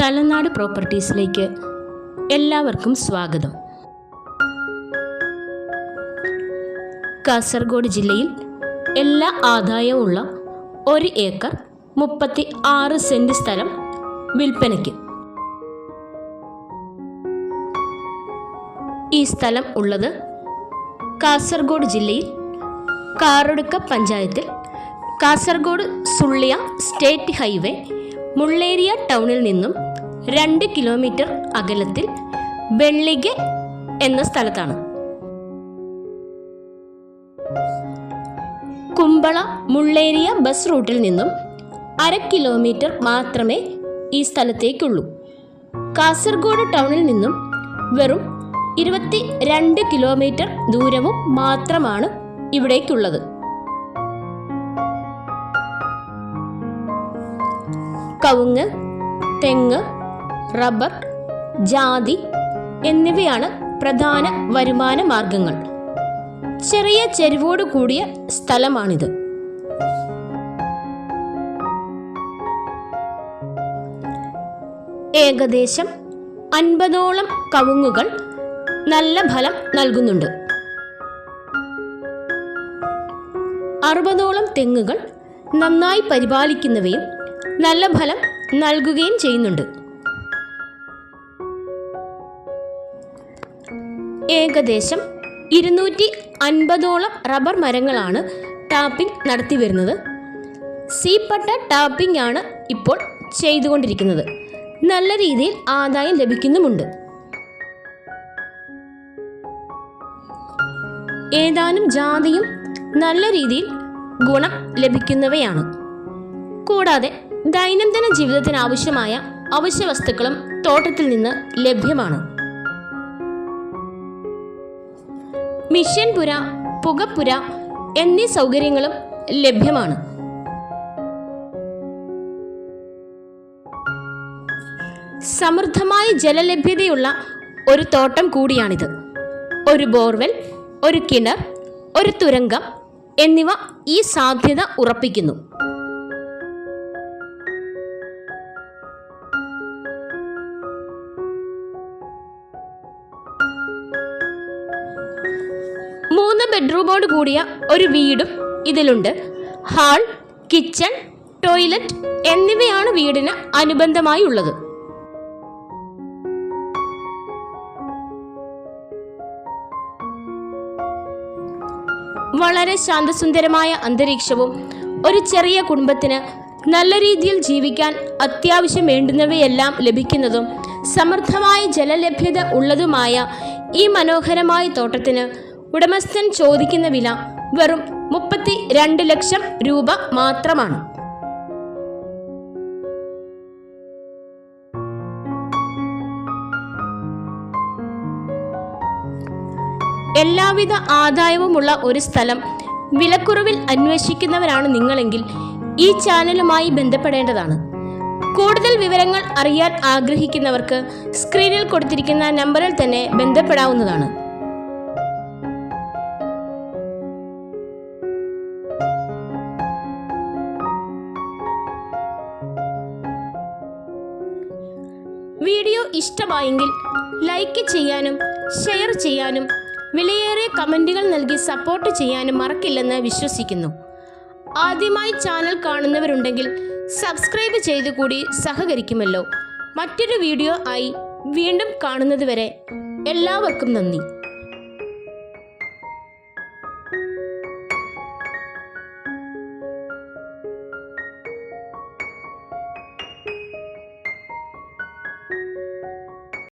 തലനാട് പ്രോപ്പർട്ടീസിലേക്ക് എല്ലാവർക്കും സ്വാഗതം. കാസർഗോഡ് ജില്ലയിൽ എല്ലാ ആദായവുമുള്ള ഒരു ഏക്കർ മുപ്പത്തി ആറ് സെന്റ് സ്ഥലം വിൽപ്പനയ്ക്ക്. ഈ സ്ഥലം ഉള്ളത് കാസർഗോഡ് ജില്ലയിൽ കാറൊടുക്ക പഞ്ചായത്തിൽ കാസർഗോഡ് സുള്ളിയ സ്റ്റേറ്റ് ഹൈവേ മുള്ളേരിയ ടൗണിൽ നിന്നും രണ്ട് കിലോമീറ്റർ അകലത്തിൽ വെള്ളിക എന്ന സ്ഥലത്താണ്. കുമ്പള മുള്ളേരിയ ബസ് റൂട്ടിൽ നിന്നും അര കിലോമീറ്റർ മാത്രമേ ഈ സ്ഥലത്തേക്കുള്ളൂ. കാസർഗോഡ് ടൗണിൽ നിന്നും വെറും ഇരുപത്തി രണ്ട് കിലോമീറ്റർ ദൂരവും മാത്രമാണ് ഇവിടേക്കുള്ളത്. കവുങ്ങ് തെങ്ങ് റബ്ബർ ജാതി എന്നിവയാണ് പ്രധാന വരുമാന മാർഗങ്ങൾ. ചെറിയ ചെരുവോട് കൂടിയ സ്ഥലമാണിത്. ഏകദേശം അൻപതോളം കവുങ്ങുകൾ നല്ല ഫലം നൽകുന്നുണ്ട്. അറുപതോളം തെങ്ങുകൾ നന്നായി പരിപാലിക്കുന്നവയും നല്ല ഫലം നൽകുകയും ചെയ്യുന്നുണ്ട്. ഏകദേശം ഇരുന്നൂറ്റി അൻപതോളം റബ്ബർ മരങ്ങളാണ് ടാപ്പിംഗ് നടത്തി വരുന്നത് സീപ്പട്ട ടാപ്പിംഗ് ആണ് ഇപ്പോൾ ചെയ്തുകൊണ്ടിരിക്കുന്നത്. നല്ല രീതിയിൽ ആദായം ലഭിക്കുന്നുമുണ്ട്. ഏതാനും ജാതിയും നല്ല രീതിയിൽ ഗുണം ലഭിക്കുന്നവയാണ്. കൂടാതെ ദൈനംദിന ജീവിതത്തിന് ആവശ്യമായ അവശ്യ വസ്തുക്കളും തോട്ടത്തിൽ നിന്ന് ലഭ്യമാണ്. മിഷൻപുര പുകപ്പുര എന്നീ സൗകര്യങ്ങളും ലഭ്യമാണ്. സമൃദ്ധമായ ജലലഭ്യതയുള്ള ഒരു തോട്ടം കൂടിയാണിത്. ഒരു ബോർവെൽ ഒരു കിണർ ഒരു തുരങ്കം എന്നിവ ഈ സാധ്യത ഉറപ്പിക്കുന്നു. ബെഡ്റൂമോട് കൂടിയ ഒരു വീടും ഇതിലുണ്ട്. ഹാൾ കിച്ചൺ ടോയ്ലറ്റ് എന്നിവയാണ് വീടിന് അനുബന്ധമായി ഉള്ളത് വളരെ ശാന്തസുന്ദരമായ അന്തരീക്ഷവും ഒരു ചെറിയ കുടുംബത്തിന് നല്ല രീതിയിൽ ജീവിക്കാൻ അത്യാവശ്യം വേണ്ടുന്നവയെല്ലാം ലഭിക്കുന്നതും സമൃദ്ധമായ ജലലഭ്യത ഉള്ളതുമായ ഈ മനോഹരമായ തോട്ടത്തിന് ഉടമസ്ഥൻ ചോദിക്കുന്ന വില വെറും മുപ്പത്തി രണ്ട് ലക്ഷം രൂപ മാത്രമാണ്. എല്ലാവിധ ആദായവുമുള്ള ഒരു സ്ഥലം വിലക്കുറവിൽ അന്വേഷിക്കുന്നവരാണ് നിങ്ങളെങ്കിൽ ഈ ചാനലുമായി ബന്ധപ്പെടേണ്ടതാണ്. കൂടുതൽ വിവരങ്ങൾ അറിയാൻ ആഗ്രഹിക്കുന്നവർക്ക് സ്ക്രീനിൽ കൊടുത്തിരിക്കുന്ന നമ്പറിൽ തന്നെ ബന്ധപ്പെടാവുന്നതാണ്. വീഡിയോ ഇഷ്ടമായെങ്കിൽ ലൈക്ക് ചെയ്യാനും ഷെയർ ചെയ്യാനും വിലയേറിയ കമന്റുകൾ നൽകി സപ്പോർട്ട് ചെയ്യാനും മറക്കില്ലെന്ന് വിശ്വസിക്കുന്നു. ആദ്യമായി ചാനൽ കാണുന്നവരുണ്ടെങ്കിൽ സബ്സ്ക്രൈബ് ചെയ്തു കൂടി സഹകരിക്കുമല്ലോ. മറ്റൊരു വീഡിയോ ആയി വീണ്ടും കാണുന്നതുവരെ എല്ലാവർക്കും നന്ദി.